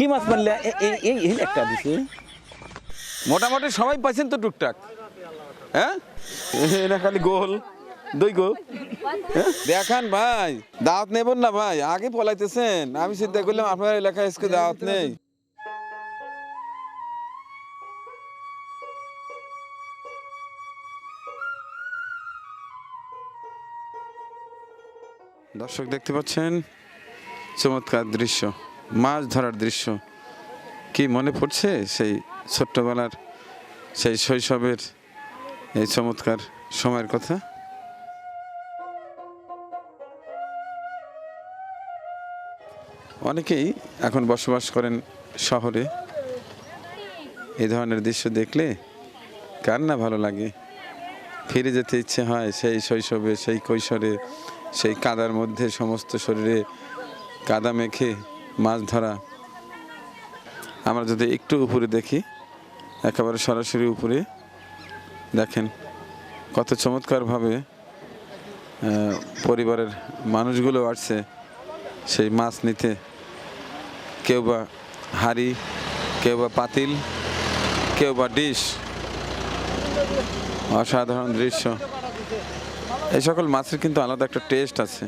কি মাছ মারলে? এই এই একটা দিছে। মোটামুটি সবাই পাইছেন তো টুকটাক। হ্যাঁ? না খালি গোল দুই গো হ্যাঁ? দেখান ভাই দাওয়াত নেবেন না ভাই আগে পলাইতেছেন। আমি চিন্তা করলাম আপনার এলাকায় আজকে দাওয়াত নেই। দর্শক দেখতে পাচ্ছেন চমৎকার দৃশ্য। মাছ ধরার দৃশ্য। কি মনে পড়ছে সেই ছোট্টবেলার সেই শৈশবের এই চমৎকার সময়ের কথা? অনেকেই এখন বসবাস করেন শহরে। এই ধরনের দৃশ্য দেখলে কার না ভালো লাগে? ফিরে যেতে ইচ্ছে হয় সেই শৈশবে, সেই কৈশোরে, সেই কাদার মধ্যে সমস্ত শরীরে কাদা মেখে মাছ ধরা। আমরা যদি একটু উপরে দেখি, একেবারে সরাসরি উপরে, দেখেন কত চমৎকারভাবে পরিবারের মানুষগুলো আসছে সেই মাছ নিতে। কেউ বা হাড়ি, কেউ বা পাতিল, কেউ বা ডিশ। অসাধারণ দৃশ্য। এই সকল মাছের কিন্তু আলাদা একটা টেস্ট আছে।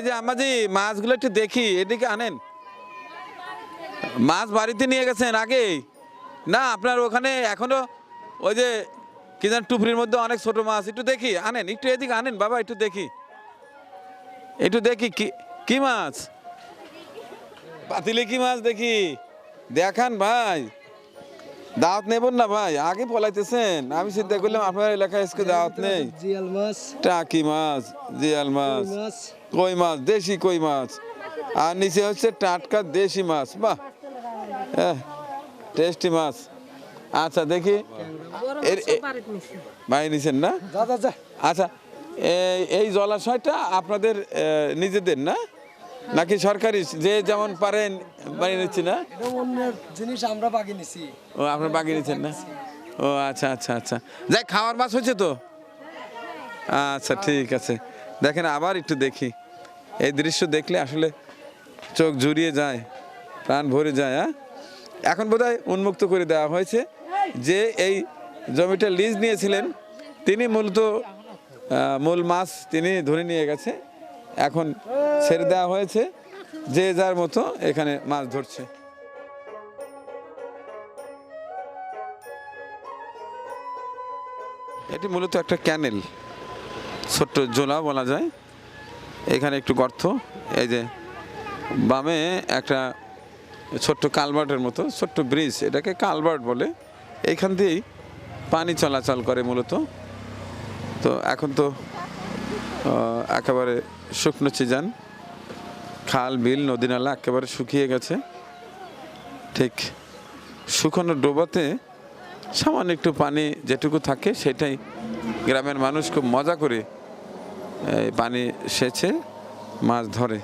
এই যে আমাজি মাছগুলো একটু দেখি এদিকে আনেন। মাছ বাড়িতে নিয়ে গেছেন আগে। না আপনার ওখানে এখনও ওই যে কি জান টুপরির মধ্যে অনেক ছোট মাছ একটু দেখি আনেন একটু এদিকে আনেন বাবা একটু দেখি। একটু দেখি কি কি মাছ? পাতিলে কি মাছ দেখি। দেখান ভাই। দাওয়াত নেবেন না ভাই আগে পলাইতেছেন। আমি চিন্তা করলাম আপনার এলাকায় আজকে দাওয়াত নেই। জিয়াল মাছ। টাকি মাছ। জিয়াল মাছ। কই মাছ? দেশি কই মাছ? আর নিচে হচ্ছে টাটকা দেশি মাছ। বাহ! টেস্টি মাছ। আচ্ছা দেখি। ভাই নিছেন না? আচ্ছা এই জলাশয়টা আপনাদের নিজেদের না? নাকি সরকারি? যে যেমন পারেন বানিয়ে নিচ্ছি না? জিনিস আমরা বাগিয়ে নিছি। ও আপনার বাগিয়ে নিচ্ছেন না? ও আচ্ছা আচ্ছা আচ্ছা। যাই খাওয়ার মাছ হয়েছে তো? আচ্ছা ঠিক আছে। দেখেন, আবার একটু দেখি। এই দৃশ্য দেখলে আসলে চোখ জুড়িয়ে যায়, প্রাণ ভরে যায় হ্যাঁ? এখন বোধহয় উন্মুক্ত করে দেওয়া হয়েছে যে এই জমিটা লিজ নিয়েছিলেন। তিনি মূলত মূল মাছ তিনি ধরে নিয়ে গেছে। এখন ছেড়ে দেওয়া হয়েছে যে যার মতো এখানে মাছ ধরছে। এটি মূলত একটা ক্যানেল। ছোট্ট জোলা বলা যায়। এখানে একটু গর্ত। এই যে বামে একটা ছোট্ট কালভার্টের মতো, ছোট্ট ব্রিজ, এটাকে কালভার্ট বলে। এইখান দিয়েই পানি চলাচল করে মূলত। তো এখন তো একেবারে শুকনো চিজান খাল, বিল, নদী, নালা একেবারে শুকিয়ে গেছে। ঠিক শুকনো ডোবাতে সামান্য একটু পানি যেটুকু থাকে, সেটাই গ্রামের মানুষ খুব মজা করে পানি সেচে মাছ ধরে।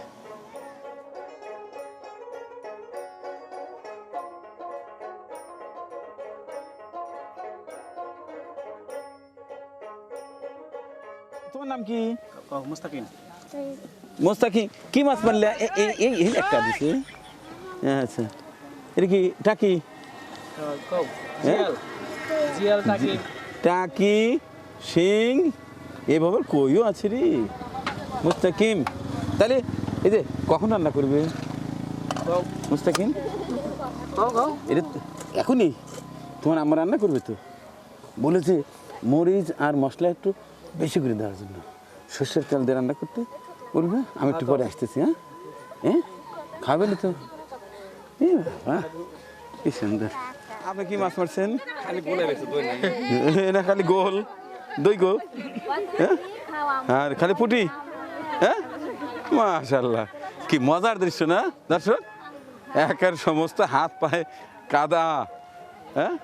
তোমার নাম কি? মুস্তাকিম। কি মাছ মারলে? এই এই একটা দিছে। আচ্ছা। এটা কি টাকি? জিয়াল। জিয়াল টাকি। টাকি শিং এভাবে কইও আছে রে। মুস্তাকিম। তাহলে এই যে কখন রান্না করবে? মুস্তাকিম? এটা এখনই। তোমার আমার রান্না করবে তো? বলেছে মরিচ আর মশলা একটু বেশি করে দেওয়ার জন্য। সর্ষের তেল দিয়ে রান্না করতে বলবে আমি একটু পরে আসতেছি হ্যাঁ? হ্যাঁ খাবে না তো? কি সুন্দর। আপনি কি মাছ মারছেন? খালি না খালি গোল। দই গো হ্যাঁ? আর খালি পুটি? হ্যাঁ? মাশাল্লাহ কি মজার দৃশ্য না দর্শক? একের সমস্ত হাত পায়ে কাদা। হ্যাঁ?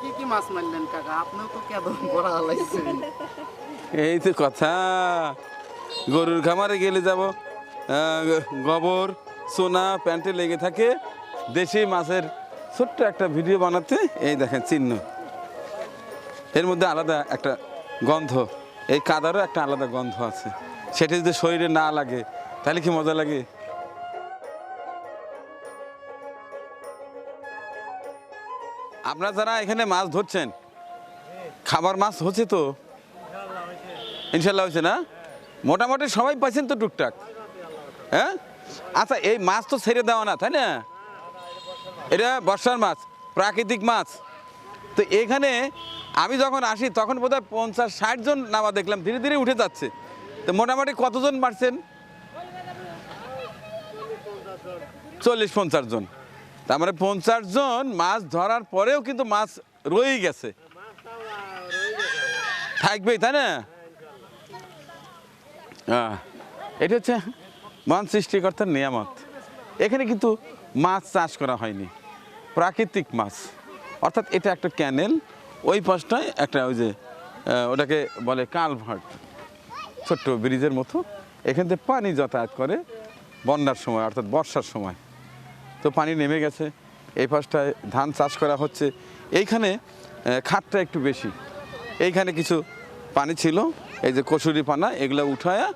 কি কি মাছ মারলেন কাকা? আপনিও তো কেমন বড় হালাইছেন এই তো কথা। গরুর খামারে গেলে যাব গোবর সোনা প্যান্টে লেগে থাকে দেশি মাছের ছোট্ট একটা ভিডিও বানাতে, এই দেখেন চিহ্ন। এর মধ্যে আলাদা একটা গন্ধ, এই কাদারও একটা আলাদা গন্ধ আছে। সেটা যদি শরীরে না লাগে, তাহলে কি মজা লাগে? আপনারা যারা এখানে মাছ ধরছেন খাবার মাছ হচ্ছে তো? ইনশাল্লাহ হয়েছে না? মোটামুটি সবাই পাইছেন তো টুকটাক? হ্যাঁ? আচ্ছা এই মাছ তো ছেড়ে দেওয়া না তাই না? এটা বর্ষার মাছ প্রাকৃতিক মাছ। তো এখানে আমি যখন আসি তখন বোধহয় পঞ্চাশ ষাট জন নামা দেখলাম ধীরে ধীরে উঠে যাচ্ছে। তো মোটামুটি কতজন মারছেন চল্লিশ পঞ্চাশ জন। তার মানে পঞ্চাশ জন মাছ ধরার পরেও কিন্তু মাছ রয়েই গেছে। থাকবেই তাই না? আহ, এটা হচ্ছে মহান সৃষ্টিকর্তার নিয়ামত। এখানে কিন্তু মাছ চাষ করা হয়নি। প্রাকৃতিক মাছ। অর্থাৎ এটা একটা ক্যানেল, ওই পাশটায় একটা ওই যে ওটাকে বলে কালভার্ট। ছোট্ট ব্রিজের মতো। এখান থেকে পানি যাতায়াত করে বন্যার সময়, অর্থাৎ বর্ষার সময়। তো পানি নেমে গেছে। এই পাশটায় ধান চাষ করা হচ্ছে। এইখানে খাতটা একটু বেশি। এইখানে কিছু পানি ছিল। এই যে কসুরি পানা এগুলো উঠায়া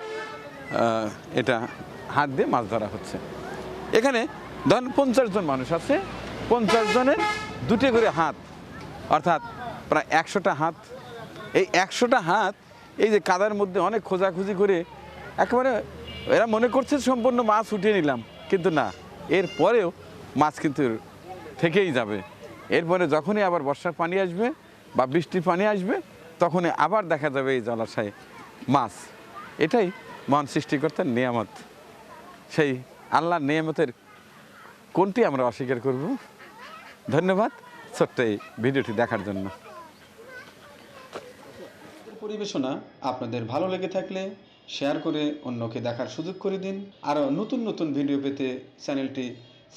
এটা হাত দিয়ে মাছ ধরা হচ্ছে। এখানে ধরেন পঞ্চাশ জন মানুষ আছে, পঞ্চাশ জনের দুটো করে হাত, অর্থাৎ প্রায় একশোটা হাত। এই একশোটা হাত, এই যে কাদার মধ্যে অনেক খোঁজাখুঁজি করে একেবারে এরা মনে করছে সম্পূর্ণ মাছ উঠিয়ে নিলাম, কিন্তু না, এর পরেও মাছ কিন্তু থেকেই যাবে। এরপরে যখনই আবার বর্ষার পানি আসবে বা বৃষ্টির পানি আসবে, তখনই আবার দেখা যাবে এই জলাশয়ে মাছ। এটাই মহান সৃষ্টিকর্তার নিয়ামত। সেই আল্লাহর নিয়ামতের কোনটি আমরা অস্বীকার করব? ধন্যবাদ ছোট্ট এই ভিডিওটি দেখার জন্য। পরিবেশনা আপনাদের ভালো লেগে থাকলে শেয়ার করে অন্যকে দেখার সুযোগ করে দিন। আরও নতুন নতুন ভিডিও পেতে চ্যানেলটি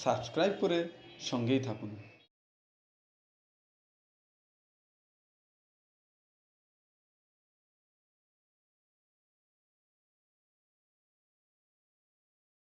সাবস্ক্রাইব করে সঙ্গেই থাকুন।